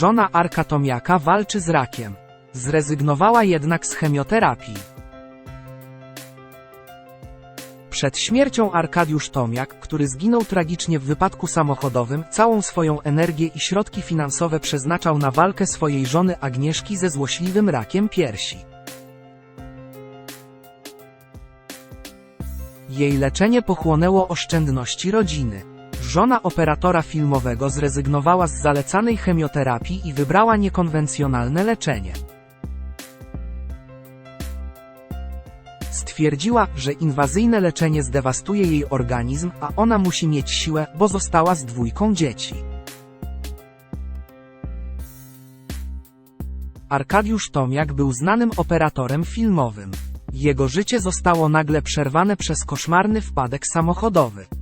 Żona Arka Tomiaka walczy z rakiem. Zrezygnowała jednak z chemioterapii. Przed śmiercią Arkadiusz Tomiak, który zginął tragicznie w wypadku samochodowym, całą swoją energię i środki finansowe przeznaczał na walkę swojej żony Agnieszki ze złośliwym rakiem piersi. Jej leczenie pochłonęło oszczędności rodziny. Żona operatora filmowego zrezygnowała z zalecanej chemioterapii i wybrała niekonwencjonalne leczenie. Stwierdziła, że inwazyjne leczenie zdewastuje jej organizm, a ona musi mieć siłę, bo została z dwójką dzieci. Arkadiusz Tomiak był znanym operatorem filmowym. Jego życie zostało nagle przerwane przez koszmarny wpadek samochodowy.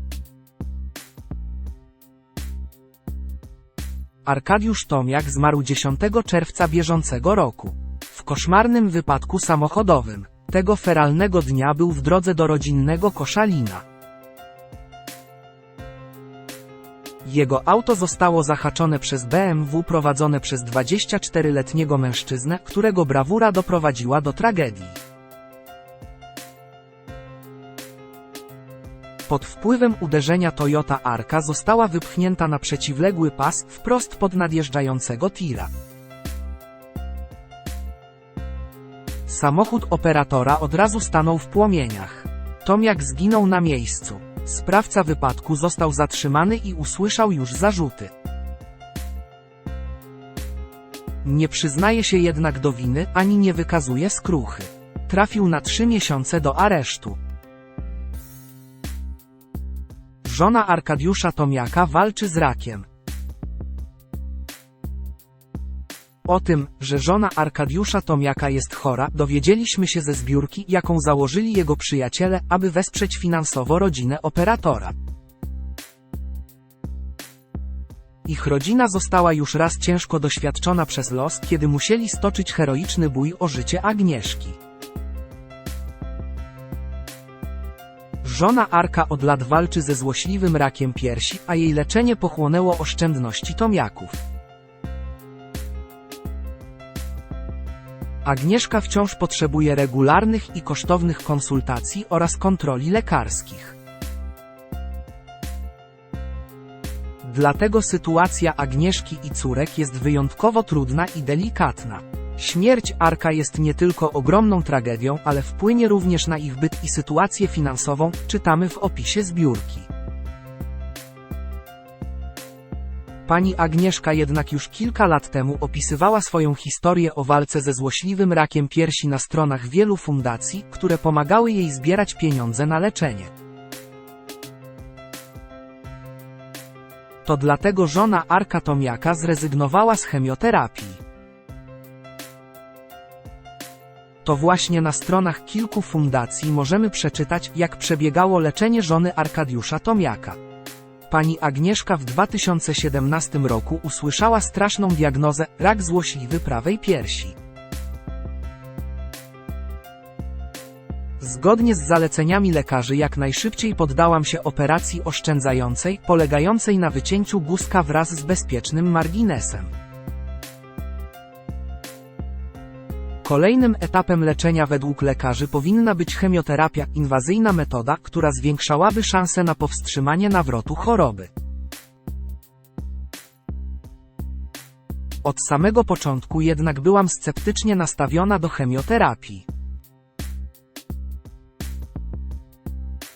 Arkadiusz Tomiak zmarł 10 czerwca bieżącego roku. W koszmarnym wypadku samochodowym. Tego feralnego dnia był w drodze do rodzinnego Koszalina. Jego auto zostało zahaczone przez BMW prowadzone przez 24-letniego mężczyznę, którego brawura doprowadziła do tragedii. Pod wpływem uderzenia Toyota Arka została wypchnięta na przeciwległy pas wprost pod nadjeżdżającego tira. Samochód operatora od razu stanął w płomieniach. Tomiak zginął na miejscu. Sprawca wypadku został zatrzymany i usłyszał już zarzuty. Nie przyznaje się jednak do winy, ani nie wykazuje skruchy. Trafił na trzy miesiące do aresztu. Żona Arkadiusza Tomiaka walczy z rakiem. O tym, że żona Arkadiusza Tomiaka jest chora, dowiedzieliśmy się ze zbiórki, jaką założyli jego przyjaciele, aby wesprzeć finansowo rodzinę operatora. Ich rodzina została już raz ciężko doświadczona przez los, kiedy musieli stoczyć heroiczny bój o życie Agnieszki. Żona Arka od lat walczy ze złośliwym rakiem piersi, a jej leczenie pochłonęło oszczędności Tomiaków. Agnieszka wciąż potrzebuje regularnych i kosztownych konsultacji oraz kontroli lekarskich. Dlatego sytuacja Agnieszki i córek jest wyjątkowo trudna i delikatna. Śmierć Arka jest nie tylko ogromną tragedią, ale wpłynie również na ich byt i sytuację finansową, czytamy w opisie zbiórki. Pani Agnieszka jednak już kilka lat temu opisywała swoją historię o walce ze złośliwym rakiem piersi na stronach wielu fundacji, które pomagały jej zbierać pieniądze na leczenie. To dlatego żona Arka Tomiaka zrezygnowała z chemioterapii. To właśnie na stronach kilku fundacji możemy przeczytać, jak przebiegało leczenie żony Arkadiusza Tomiaka. Pani Agnieszka w 2017 roku usłyszała straszną diagnozę rak złośliwy prawej piersi. Zgodnie z zaleceniami lekarzy jak najszybciej poddałam się operacji oszczędzającej, polegającej na wycięciu guzka wraz z bezpiecznym marginesem. Kolejnym etapem leczenia według lekarzy powinna być chemioterapia, inwazyjna metoda, która zwiększałaby szanse na powstrzymanie nawrotu choroby. Od samego początku jednak byłam sceptycznie nastawiona do chemioterapii.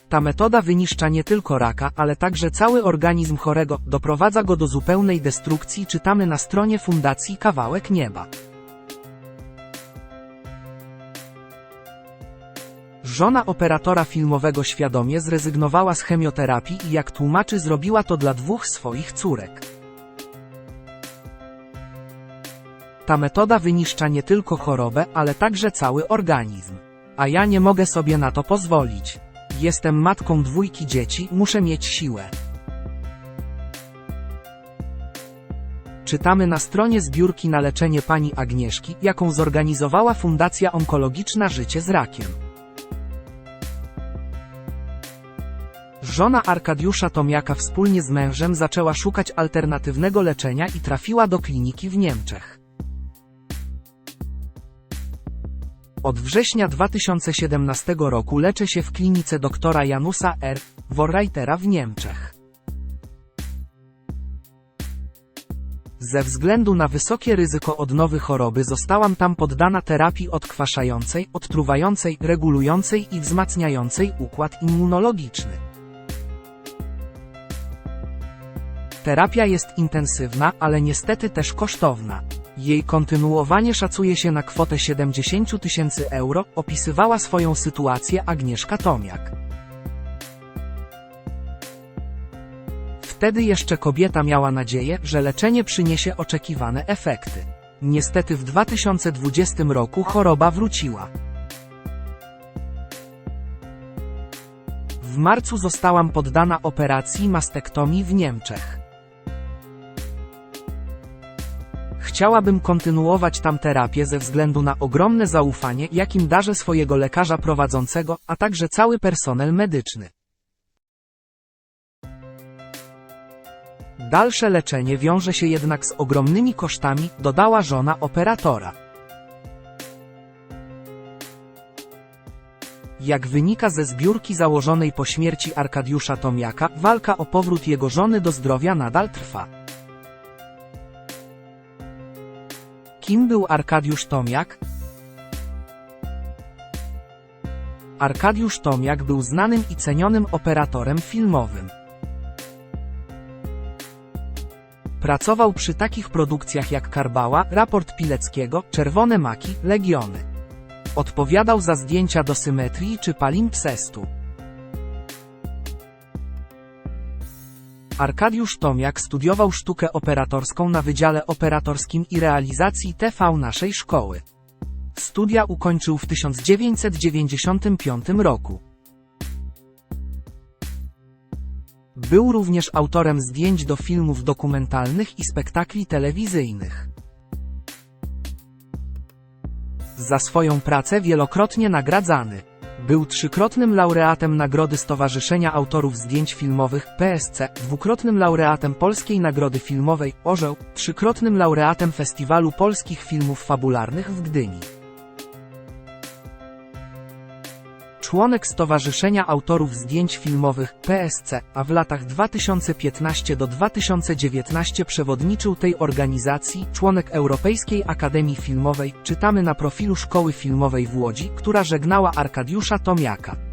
Ta metoda wyniszcza nie tylko raka, ale także cały organizm chorego, doprowadza go do zupełnej destrukcji, czytamy na stronie Fundacji Kawałek Nieba. Żona operatora filmowego świadomie zrezygnowała z chemioterapii i jak tłumaczy zrobiła to dla dwóch swoich córek. Ta metoda wyniszcza nie tylko chorobę, ale także cały organizm. A ja nie mogę sobie na to pozwolić. Jestem matką dwójki dzieci, muszę mieć siłę. Czytamy na stronie zbiórki na leczenie pani Agnieszki, jaką zorganizowała Fundacja Onkologiczna Życie z Rakiem. Żona Arkadiusza Tomiaka wspólnie z mężem zaczęła szukać alternatywnego leczenia i trafiła do kliniki w Niemczech. Od września 2017 roku leczy się w klinice doktora Janusa R. Vorreitera w Niemczech. Ze względu na wysokie ryzyko odnowy choroby zostałam tam poddana terapii odkwaszającej, odtruwającej, regulującej i wzmacniającej układ immunologiczny. Terapia jest intensywna, ale niestety też kosztowna. Jej kontynuowanie szacuje się na kwotę 70 tysięcy euro, opisywała swoją sytuację Agnieszka Tomiak. Wtedy jeszcze kobieta miała nadzieję, że leczenie przyniesie oczekiwane efekty. Niestety w 2020 roku choroba wróciła. W marcu zostałam poddana operacji mastektomii w Niemczech. Chciałabym kontynuować tam terapię ze względu na ogromne zaufanie, jakim darzę swojego lekarza prowadzącego, a także cały personel medyczny. Dalsze leczenie wiąże się jednak z ogromnymi kosztami, dodała żona operatora. Jak wynika ze zbiórki założonej po śmierci Arkadiusza Tomiaka, walka o powrót jego żony do zdrowia nadal trwa. Kim był Arkadiusz Tomiak? Arkadiusz Tomiak był znanym i cenionym operatorem filmowym. Pracował przy takich produkcjach jak Karbała, Raport Pileckiego, Czerwone Maki, Legiony. Odpowiadał za zdjęcia do symetrii czy palimpsestu. Arkadiusz Tomiak studiował sztukę operatorską na Wydziale Operatorskim i Realizacji TV naszej szkoły. Studia ukończył w 1995 roku. Był również autorem zdjęć do filmów dokumentalnych i spektakli telewizyjnych. Za swoją pracę wielokrotnie nagradzany. Był trzykrotnym laureatem Nagrody Stowarzyszenia Autorów Zdjęć Filmowych PSC, dwukrotnym laureatem Polskiej Nagrody Filmowej Orzeł, trzykrotnym laureatem Festiwalu Polskich Filmów Fabularnych w Gdyni. Członek Stowarzyszenia Autorów Zdjęć Filmowych PSC, a w latach 2015 do 2019 przewodniczył tej organizacji, członek Europejskiej Akademii Filmowej, czytamy na profilu Szkoły Filmowej w Łodzi, która żegnała Arkadiusza Tomiaka.